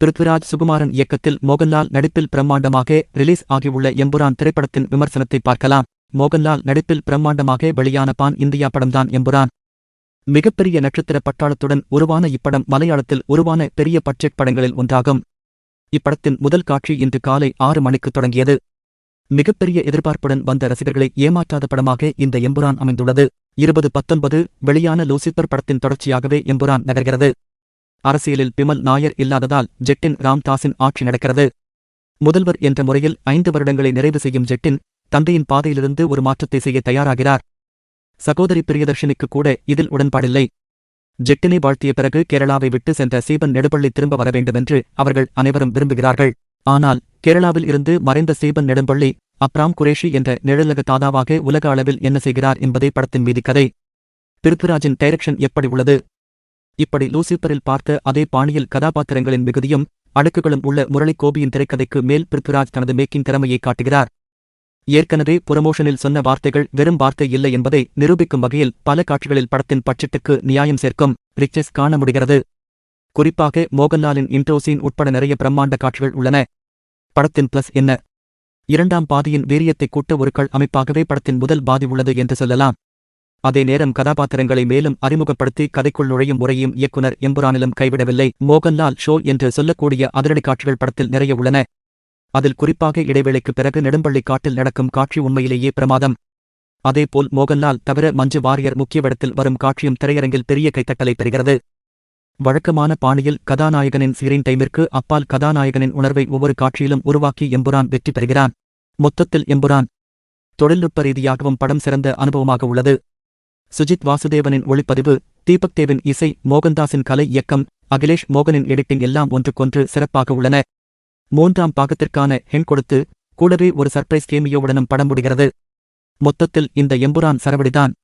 பிருத்விராஜ் சுகுமாரன் இயக்கத்தில் மோகன்லால் நடிப்பில் பிரம்மாண்டமாக ரிலீஸ் ஆகியுள்ள எம்புரான் திரைப்படத்தின் விமர்சனத்தை பார்க்கலாம். மோகன்லால் நடிப்பில் பிரம்மாண்டமாக வெளியான பான் இந்தியா படம்தான் எம்புரான். மிகப்பெரிய நட்சத்திர பட்டாளத்துடன் உருவான இப்படம் மலையாளத்தில் உருவான பெரிய பட்ஜெட் படங்களில் ஒன்றாகும். இப்படத்தின் முதல் காட்சி இன்று காலை ஆறு மணிக்கு தொடங்கியது. மிகப்பெரிய எதிர்பார்ப்புடன் வந்த ரசிகர்களை ஏமாற்றாத படமாக இந்த எம்புரான் அமைந்துள்ளது. இருபது பத்தொன்பது வெளியான லூசிபர் படத்தின் தொடர்ச்சியாகவே எம்புரான் நகர்கிறது. அரசியலில் பிமல் நாயர் இல்லாததால் ஜெட்டின் ராம்தாஸின் ஆட்சி நடக்கிறது. முதல்வர் என்ற முறையில் ஐந்து வருடங்களை நிறைவு செய்யும் ஜெட்டின் தந்தையின் பாதையிலிருந்து ஒரு மாற்றத்தை செய்ய தயாராகிறார். சகோதரி பிரியதர்ஷினிக்கு கூட இதில் உடன்பாடில்லை. ஜெட்டினை வாழ்த்திய பிறகு கேரளாவை விட்டு சென்ற சீபன் நெடுப்பள்ளி திரும்ப வர வேண்டுமென்று அவர்கள் அனைவரும் விரும்புகிறார்கள். ஆனால் கேரளாவில் இருந்து மறைந்த சீபன் நெடும்பள்ளி அப்ராம் குரேஷி என்ற நிழலக தாதாவாக உலக அளவில் என்ன செய்கிறார் என்பதே படத்தின் மீதி கதை. பிருத்விராஜின் டைரக்ஷன் எப்படி உள்ளது? இப்படி லூசிபரில் பார்த்த அதே பாணியில் கதாபாத்திரங்களின் மிகுதியும் அடுக்குகளும் உள்ள முரளி கோபியின் திரைக்கதைக்கு மேல் பிருத்விராஜ் தனது மேக்கிங் திறமையை காட்டுகிறார். ஏற்கனவே புரமோஷனில் சொன்ன வார்த்தைகள் வெறும் வார்த்தை இல்லை என்பதை நிரூபிக்கும் வகையில் பல காட்சிகளில் படத்தின் பட்ஜெட்டுக்கு நியாயம் சேர்க்கும் ரிச்சஸ் காண முடிகிறது. குறிப்பாக மோகன்லாலின் இன்ட்ரோசீன் உட்பட நிறைய பிரம்மாண்ட காட்சிகள் உள்ளன. படத்தின் பிளஸ் என்ன? இரண்டாம் பாதியின் வீரியத்தை கூட்ட ஒரு கள் அமைப்பாகவே படத்தின் முதல் பாதி உள்ளது என்று சொல்லலாம். அதே நேரம் கதாபாத்திரங்களை மேலும் அறிமுகப்படுத்தி கதைக்குள் நுழையும் முறையும் இயக்குனர் எம்புரானிலும் கைவிடவில்லை. மோகன்லால் ஷோ என்று சொல்லக்கூடிய அதிரடி காட்சிகள் படத்தில் நிறைய உள்ளன. அதில் குறிப்பாக இடைவேளைக்கு பிறகு நெடும்பள்ளி காட்டில் நடக்கும் காட்சி உண்மையிலேயே பிரமாதம். அதேபோல் மோகன்லால் தவிர மஞ்சு வாரியர் முக்கிய இடத்தில் வரும் காட்சியும் திரையரங்கில் பெரிய கைத்தட்டலை பெறுகிறது. வழக்கமான பாணியில் கதாநாயகனின் ஸ்கிரீன் டைமிற்கு அப்பால் கதாநாயகனின் உணர்வை ஒவ்வொரு காட்சியிலும் உருவாக்கி எம்புரான் வெற்றி பெறுகிறான். மொத்தத்தில் எம்புரான் தொழில்நுட்ப ரீதியாகவும் படம் சிறந்த அனுபவமாக உள்ளது. சுஜித் வாசுதேவனின் ஒளிப்பதிவு தீபக் தேவின் இசை மோகன்தாஸின் கலை இயக்கம் அகிலேஷ் மோகனின் எடிட்டிங் எல்லாம் ஒன்றுக்கொன்று சிறப்பாக உள்ளன. மூன்றாம் பாகத்திற்கான ஹென் கொடுத்து கூடவே ஒரு சர்ப்ரைஸ் கேமியோவுடனும் படம் முடிகிறது. மொத்தத்தில் இந்த எம்புரான் சரவடிதான்.